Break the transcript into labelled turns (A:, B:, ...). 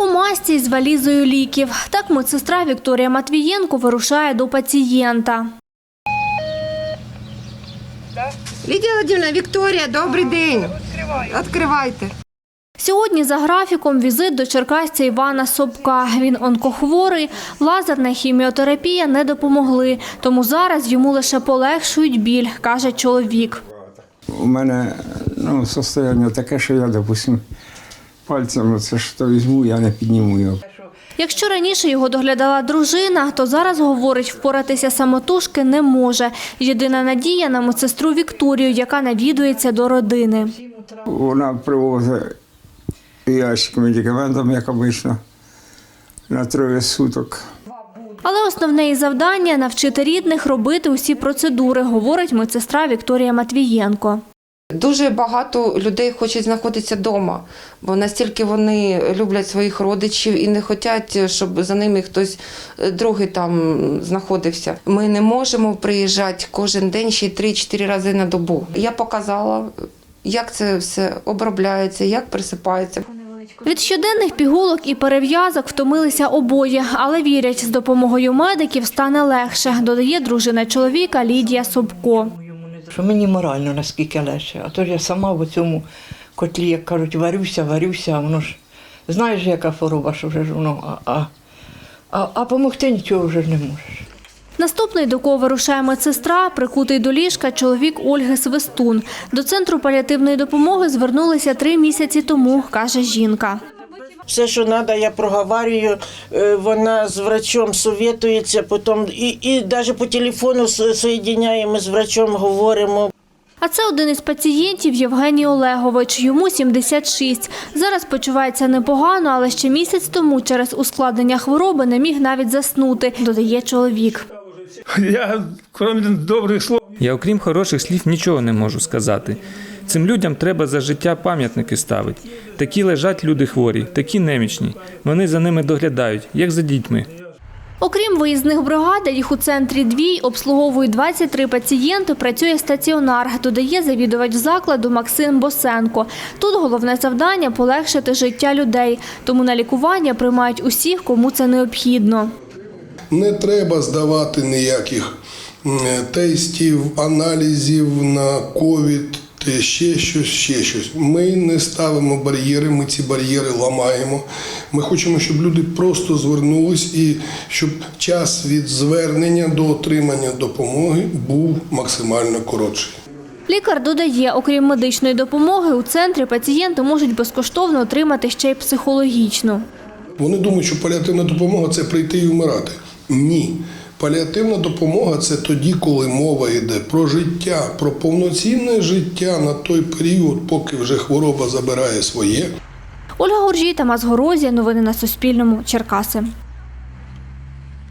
A: У масці з валізою ліків. Так медсестра Вікторія Матвієнко вирушає до пацієнта.
B: Лідія Владимировна, Вікторія, добрий день. Відкривайте.
A: Сьогодні за графіком візит до черкасця Івана Собка. Він онкохворий, лазерна хіміотерапія не допомогли, тому зараз йому лише полегшують біль, каже чоловік.
C: У мене ну, состояння таке, що я, допустим, пальцем оце що візьму, я не підніму його.
A: Якщо раніше його доглядала дружина, то зараз, говорить, впоратися самотужки не може. Єдина надія на медсестру Вікторію, яка навідується до родини.
C: Вона привозить ящик медикаментів, як обично, на троє суток.
A: Але основне її завдання – навчити рідних робити усі процедури, говорить медсестра Вікторія Матвієнко.
B: Дуже багато людей хочуть знаходитися вдома, бо настільки вони люблять своїх родичів і не хочуть, щоб за ними хтось е, другий там знаходився. Ми не можемо приїжджати кожен день ще й 3-4 рази на добу. Я показала, як це все обробляється, як присипається.
A: Від щоденних пігулок і перев'язок втомилися обоє, але вірять, з допомогою медиків стане легше, додає дружина чоловіка Лідія Собко.
D: Що мені морально наскільки легше. А то ж я сама в цьому котлі, як кажуть, варюся, варюся, а воно ж знаєш, яка хвороба, що вже ж воно, а, а, а, а помогти нічого вже не можеш.
A: Наступний, до кого вирушає медсестра, прикутий до ліжка чоловік Ольги Свистун. До центру паліативної допомоги звернулися три місяці тому, каже жінка.
E: Все, що треба, я проговорюю. Е, Вона з врачом совєтується, потім і, і навіть по телефону соєдиняємо з врачом, говоримо.
A: А це один із пацієнтів Євгеній Олегович. Йому 76. Зараз почувається непогано, але ще місяць тому через ускладнення хвороби не міг навіть заснути, додає чоловік.
F: Я, крім добрих слов,
G: Я, окрім хороших слів, нічого не можу сказати. Цим людям треба за життя пам'ятники ставити. Такі лежать люди хворі, такі немічні. Вони за ними доглядають, як за дітьми.
A: Окрім виїзних бригад, їх у центрі двій обслуговують 23 пацієнти, працює стаціонар, додає завідувач закладу Максим Босенко. Тут головне завдання – полегшити життя людей. Тому на лікування приймають усіх, кому це необхідно.
H: Не треба здавати ніяких тестів, аналізів на ковід, те ще щось, ще щось. Ми не ставимо бар'єри, ми ці бар'єри ламаємо. Ми хочемо, щоб люди просто звернулись і щоб час від звернення до отримання допомоги був максимально коротший.
A: Лікар додає, окрім медичної допомоги, у центрі пацієнти можуть безкоштовно отримати ще й психологічну.
H: Вони думають, що паліативна допомога це прийти і вмирати. Ні. Паліативна допомога це тоді, коли мова йде про життя, про повноцінне життя на той період, поки вже хвороба забирає своє.
A: Ольга Горжій, Тамас Горозія. Новини на Суспільному. Черкаси.